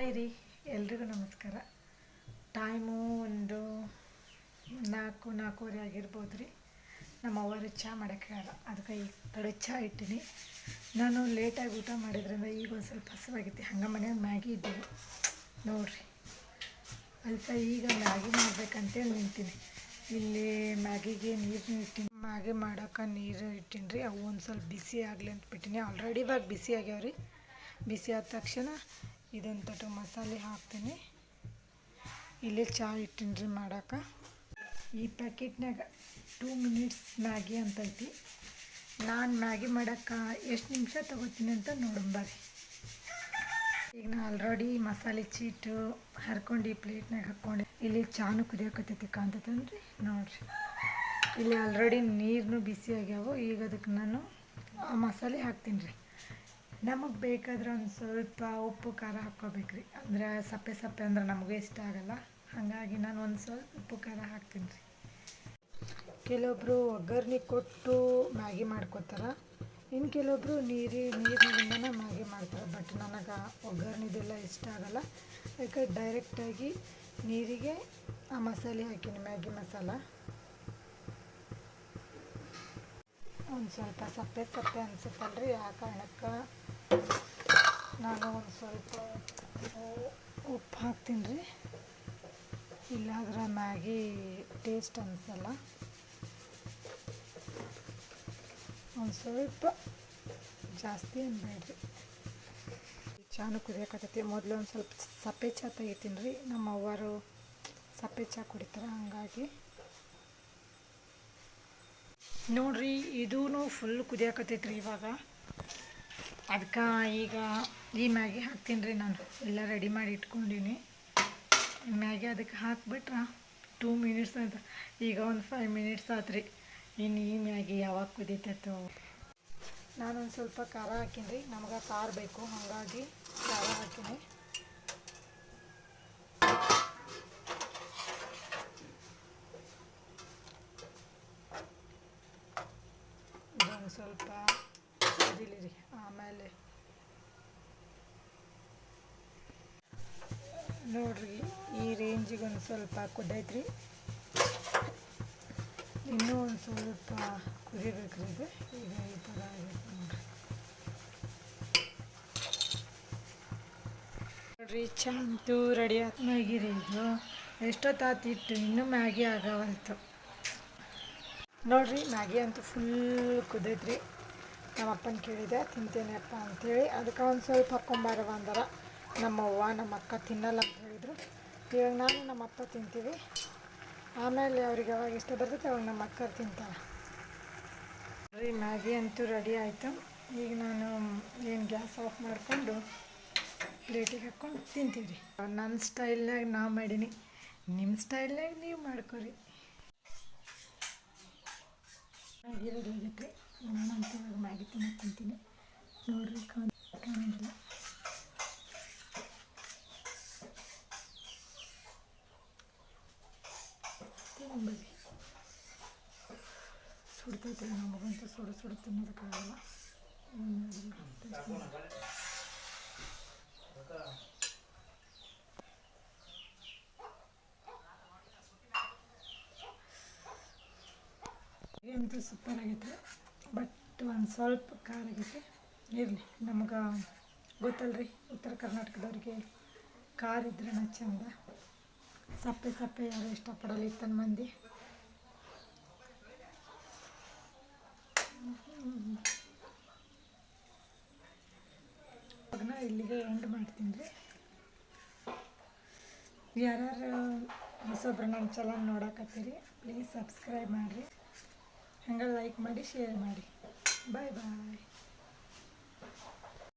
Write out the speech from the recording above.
Hi ರೀ, ಎಲ್ರಿಗೂ ನಮಸ್ಕಾರ. ಟೈಮು ಒಂದು ನಾಲ್ಕು, ನಾಲ್ಕೂವರೆ ಆಗಿರ್ಬೋದು ರೀ. ನಮ್ಮ ಅವ್ವರು ಚಹಾ ಹೇಳ ಅದಕ್ಕೆ ಈ ಕಡೆ ಚಹಾ ಇಟ್ಟಿನಿ. ನಾನು ಲೇಟಾಗಿ ಊಟ ಮಾಡಿದ್ರಿಂದ ಈಗ ಒಂದು ಸ್ವಲ್ಪ ಹಸುವಾಗಿತ್ತು ಹಂಗೆ ಮನೆಯಾಗ ಮ್ಯಾಗಿ ಇದ್ದೀವಿ ನೋಡ್ರಿ, ಅಲ್ಪ ಈಗ ಮ್ಯಾಗಿ ಮಾಡ್ಬೇಕಂತೇಳಿ ನಿಂತೀನಿ. ಇಲ್ಲಿ ಮ್ಯಾಗಿಗೆ ನೀರು ಇಟ್ಟಿನಿ. ಮ್ಯಾಗಿ ಮಾಡೋಕೆ ನೀರು ಇಟ್ಟಿನಿ ರೀ ಅವು ಒಂದು ಸ್ವಲ್ಪ ಬಿಸಿ ಆಗಲಿ ಅಂತ ಬಿಟ್ಟಿನಿ. ಆಲ್ರೆಡಿ ಇವಾಗ ಬಿಸಿ ಆಗ್ಯಾವ ರೀ ಬಿಸಿ ಆದ ತಕ್ಷಣ ಇದೊಂದು ತೊಟ್ಟು ಮಸಾಲೆ ಹಾಕ್ತೀನಿ. ಇಲ್ಲಿ ಚಹಾ ಇಟ್ಟಿನಿ ರೀ ಮಾಡೋಕೆ. ಈ ಪ್ಯಾಕೆಟ್ನಾಗ ಟೂ ಮಿನಿಟ್ಸ್ ಮ್ಯಾಗಿ ಅಂತೈತಿ. ನಾನು ಮ್ಯಾಗಿ ಮಾಡೋಕೆ ಎಷ್ಟು ನಿಮಿಷ ತೊಗೋತೀನಿ ಅಂತ ನೋಡಂಬರಿ ಈಗ ನಾ ಆಲ್ರೆಡಿ ಮಸಾಲೆ ಚೀಟು ಹರ್ಕೊಂಡು ಈ ಪ್ಲೇಟ್ನಾಗ ಹಾಕ್ಕೊಂಡು. ಇಲ್ಲಿ ಚಾನು ಕುದಿಯೋಕತ್ತೈತಿ ಕಾಣ್ತೈತನ್ರಿ? ನೋಡ್ರಿ. ಇಲ್ಲಿ ಆಲ್ರೆಡಿ ನೀರನ್ನು ಬಿಸಿ ಆಗ್ಯಾವು. ಈಗ ಅದಕ್ಕೆ ನಾನು ಆ ಮಸಾಲೆ ಹಾಕ್ತೀನಿ ರೀ ನಮಗೆ ಬೇಕಾದ್ರೆ ಒಂದು ಸ್ವಲ್ಪ ಉಪ್ಪು, ಖಾರ ಹಾಕ್ಕೋಬೇಕ್ರಿ. ಅಂದರೆ ಸಪ್ಪೆ ಸಪ್ಪೆ ಅಂದ್ರೆ ನಮಗೂ ಇಷ್ಟ ಆಗಲ್ಲ. ಹಾಗಾಗಿ ನಾನು ಒಂದು ಸ್ವಲ್ಪ ಉಪ್ಪು, ಖಾರ ಹಾಕ್ತೀನಿ ರೀ. ಕೆಲವೊಬ್ಬರು ಒಗ್ಗರಣೆ ಕೊಟ್ಟು ಮ್ಯಾಗಿ ಮಾಡ್ಕೋತಾರೆ. ಇನ್ನು ಕೆಲವೊಬ್ಬರು ನೀರಿ, ನೀರಿನಿಂದನೇ ಮ್ಯಾಗಿ ಮಾಡ್ತಾರೆ. ಬಟ್ ನನಗೆ ಒಗ್ಗರಣೆದೆಲ್ಲ ಇಷ್ಟ ಆಗಲ್ಲ. ಯಾಕೆ ಡೈರೆಕ್ಟಾಗಿ ನೀರಿಗೆ ಆ ಮಸಾಲೆ ಹಾಕೀನಿ, ಮ್ಯಾಗಿ ಮಸಾಲ. ಒಂದು ಸ್ವಲ್ಪ ಸಪ್ಪೆ ಸಪ್ಪೆ ಅನ್ಸುತ್ತಲ್ರಿ. ಆ ಕಾರಣಕ್ಕೆ ನಾನು ಒಂದು ಸ್ವಲ್ಪ ಉಪ್ಪು ಹಾಕ್ತೀನಿ ರೀ. ಇಲ್ಲಾದ್ರೆ ಮ್ಯಾಗಿ ಟೇಸ್ಟ್ ಅನಿಸಲ್ಲ. ಒಂದು ಸ್ವಲ್ಪ ಜಾಸ್ತಿ ಅನ್ಬೇಡ್ರಿ. ಚಾನು ಕುದಿಯಕತ್ತೈತಿ. ಮೊದಲು ಒಂದು ಸ್ವಲ್ಪ ಸಪ್ಪೆ ಚಹಾ ತೆಗಿತೀನಿ ರೀ. ನಮ್ಮ ಅವ್ವರು ಸಪ್ಪೆ ಚಹಾ ಕುಡಿತಾರೆ, ಹಾಗಾಗಿ. ನೋಡ್ರಿ ಇದೂ ಫುಲ್ ಕುದಿಯಕತ್ತೈತಿ ರೀ ಇವಾಗ. ಅದಕ್ಕೆ ಈಗ ಈ ಮ್ಯಾಗಿ ಹಾಕ್ತೀನಿ ರೀ ನಾನು. ಎಲ್ಲ ರೆಡಿ ಮಾಡಿ ಇಟ್ಕೊಂಡೀನಿ. ಮ್ಯಾಗಿ ಅದಕ್ಕೆ ಹಾಕ್ಬಿಟ್ರೆ ಟೂ ಮಿನಿಟ್ಸ್ ಅಂತ ಈಗ ಒಂದು ಫೈವ್ ಮಿನಿಟ್ಸ್ ಆತು ರೀ. ಇನ್ನು ಈ ಮ್ಯಾಗಿ ಯಾವಾಗ ಕುದೀತೈತೋ. ನಾನೊಂದು ಸ್ವಲ್ಪ ಖಾರ ಹಾಕೀನಿ ರೀ. ನಮ್ಗೆ ಖಾರ ಬೇಕು, ಹಾಗಾಗಿ ಖಾರ ಹಾಕೀನಿ ಸ್ವಲ್ಪ ಕುದಿಲಿ ರೀ ಆಮೇಲೆ ನೋಡ್ರಿ, ಈ ರೇಂಜಿಗೆ ಒಂದು ಸ್ವಲ್ಪ ಕುದ್ದೈತ್ರಿ ಇನ್ನೂ ಒಂದು ಸ್ವಲ್ಪ ಕುದಿಬೇಕ್ರಿ ಇದು. ಈಗ ಈ ಥರ ಆಗೈತೆ ನೋಡ್ರಿ. ನೋಡ್ರಿ ಚಂದು ರೆಡಿ ಆಯ್ತು ಮ್ಯಾಗಿ ರೀ ಇದು. ಎಷ್ಟೊತ್ತಾತು ಇಟ್ಟು ಇನ್ನೂ ಮ್ಯಾಗಿ ಆಗವಲ್ತು. ನೋಡ್ರಿ, ಮ್ಯಾಗಿ ಅಂತೂ ಫುಲ್ ಕುದೈತ್ರಿ. ನಮ್ಮ ಅಪ್ಪನ ಕೇಳಿದೆ, ತಿಂತೇನೆಪ್ಪ ಅಂಥೇಳಿ ಅದಕ್ಕೆ ಒಂದು ಸ್ವಲ್ಪ ಹಾಕ್ಕೊಂಬಾರವ ಅಂದಾರ ನಮ್ಮ ಅವ್ವ, ನಮ್ಮ ಅಕ್ಕ ತಿನ್ನಲ್ಲ ಅಂತ ಹೇಳಿದರು. ಇವಾಗ ನಾನು ನಮ್ಮ ಅಪ್ಪ ತಿಂತೀವಿ. ಆಮೇಲೆ ಅವ್ರಿಗೆ ಯಾವಾಗ ಇಷ್ಟ ಬರ್ತೈತೆ, ಅವಾಗ ನಮ್ಮ ಅಕ್ಕ ತಿಂತಾರೆ ರೀ ಮ್ಯಾಗಿ ಅಂತೂ ರೆಡಿ ಆಯಿತು. ಈಗ ನಾನು ಏನು ಗ್ಯಾಸ್ ಆಫ್ ಮಾಡಿಕೊಂಡು ಪ್ಲೇಟಿಗೆ ಹಾಕ್ಕೊಂಡು ತಿಂತೀವಿ ರೀ ನನ್ನ ಸ್ಟೈಲ್ನಾಗ ನಾ ಮಾಡೀನಿ. ನಿಮ್ಮ ಸ್ಟೈಲ್ನಾಗ ನೀವು ಮಾಡ್ಕೊರಿ. ಮ್ಯಾಗಿ ರೆಡಿ ಆಗೈತೆ ನಾನಂತೂ ಇವಾಗ ಮ್ಯಾಗಿ ತಿನ್ನೋಕೆ ತಿಂತೀನಿ. ನೋಡ್ರಿ ಕಾಣಿಲ್ಲ ತಿನ್ನಬೇಡಿ ಸುಡ್ತೈತೆ ನಮಗಂತೂ ಸುಡು ಸುಡು ತಿನ್ನೋದಕ್ಕಾಗಲ್ಲ. ಅಂತೂ ಸೂಪರ್ ಆಗೈತೆ. ಬಟ್ ಒಂದು ಸ್ವಲ್ಪ ಖಾರ ಇರಲಿ, ನಮ್ಗೆ ಗೊತ್ತಲ್ರಿ, ಉತ್ತರ ಕರ್ನಾಟಕದವ್ರಿಗೆ ಖಾರ ನಾ ಚಂದ. ಸಪ್ಪೆ ಸಪ್ಪೆ ಯಾರು ಇಷ್ಟಪಡಲ್ಲ ಇತ್ತನ ಮಂದಿ. ಇಲ್ಲಿಗೆ ಎಂಡ್ ಮಾಡ್ತೀನಿ. ರೀ ಯಾರ್ಯಾರು ಹೊಸೊಬ್ರು ನನ್ನ ಚಲನ್ ನೋಡಕತ್ತೀರಿ ಪ್ಲೀಸ್ ಸಬ್ಸ್ಕ್ರೈಬ್ ಮಾಡಿರಿ. ಹಂಗೆ ಲೈಕ್ ಮಾಡಿ ಶೇರ್ ಮಾಡಿ. Bye bye.